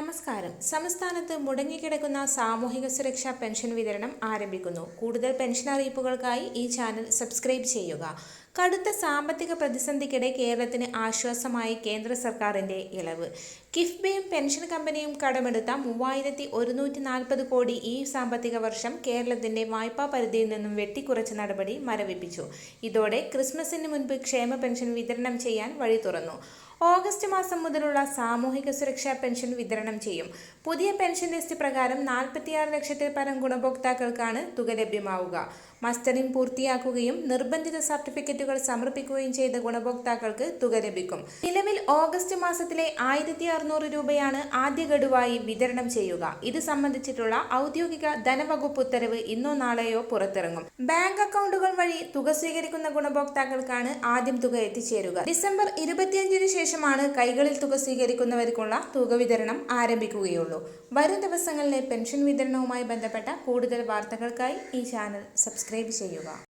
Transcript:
നമസ്കാരം. സംസ്ഥാനത്ത് മുടങ്ങിക്കിടക്കുന്ന സാമൂഹിക സുരക്ഷാ പെൻഷൻ വിതരണം ആരംഭിക്കുന്നു. കൂടുതൽ പെൻഷൻ അറിയിപ്പുകൾക്കായി ഈ ചാനൽ സബ്സ്ക്രൈബ് ചെയ്യുക. കടുത്ത സാമ്പത്തിക പ്രതിസന്ധിക്കിടെ കേരളത്തിന് ആശ്വാസമായി കേന്ദ്ര സർക്കാരിന്റെ ഇളവ്. കിഫ്ബിയും പെൻഷൻ കമ്പനിയും കടമെടുത്ത മൂവായിരത്തി ഒരുന്നൂറ്റി നാൽപ്പത് കോടി ഈ സാമ്പത്തിക വർഷം കേരളത്തിന്റെ വായ്പാ പരിധിയിൽ നിന്നും വെട്ടിക്കുറച്ച നടപടി മരവിപ്പിച്ചു. ഇതോടെ ക്രിസ്മസിന് മുൻപ് ക്ഷേമ പെൻഷൻ വിതരണം ചെയ്യാൻ വഴി തുറന്നു. ഓഗസ്റ്റ് മാസം മുതലുള്ള സാമൂഹിക സുരക്ഷാ പെൻഷൻ വിതരണം ചെയ്യും. പുതിയ പെൻഷൻ ലിസ്റ്റ് പ്രകാരം നാൽപ്പത്തിയാറ് ലക്ഷത്തിൽ പരം ഗുണഭോക്താക്കൾക്കാണ് തുക ലഭ്യമാവുക. മസ്റ്ററിംഗ് പൂർത്തിയാക്കുകയും നിർബന്ധിത സർട്ടിഫിക്കറ്റുകൾ സമർപ്പിക്കുകയും ചെയ്ത ഗുണഭോക്താക്കൾക്ക് തുക ലഭിക്കും. നിലവിൽ ഓഗസ്റ്റ് മാസത്തിലെ ആയിരത്തി അറുന്നൂറ് രൂപയാണ് ആദ്യ ഗഡുവായി വിതരണം ചെയ്യുക. ഇത് സംബന്ധിച്ചിട്ടുള്ള ഔദ്യോഗിക ധനവകുപ്പ് ഉത്തരവ് ഇന്നോ നാളെയോ പുറത്തിറങ്ങും. ബാങ്ക് അക്കൗണ്ടുകൾ വഴി തുക സ്വീകരിക്കുന്ന ഗുണഭോക്താക്കൾക്കാണ് ആദ്യം തുക എത്തിച്ചേരുക. ഡിസംബർ ഇരുപത്തിയഞ്ചിന് ശേഷമാണ് കൈകളിൽ തുക സ്വീകരിക്കുന്നവർക്കുള്ള തുക വിതരണം ആരംഭിക്കുകയുള്ളൂ. വരും ദിവസങ്ങളിലെ പെൻഷൻ വിതരണവുമായി ബന്ധപ്പെട്ട കൂടുതൽ വാർത്തകൾക്കായി ഈ ചാനൽ സബ്സ്ക്രൈബ് ചെയ്യുക.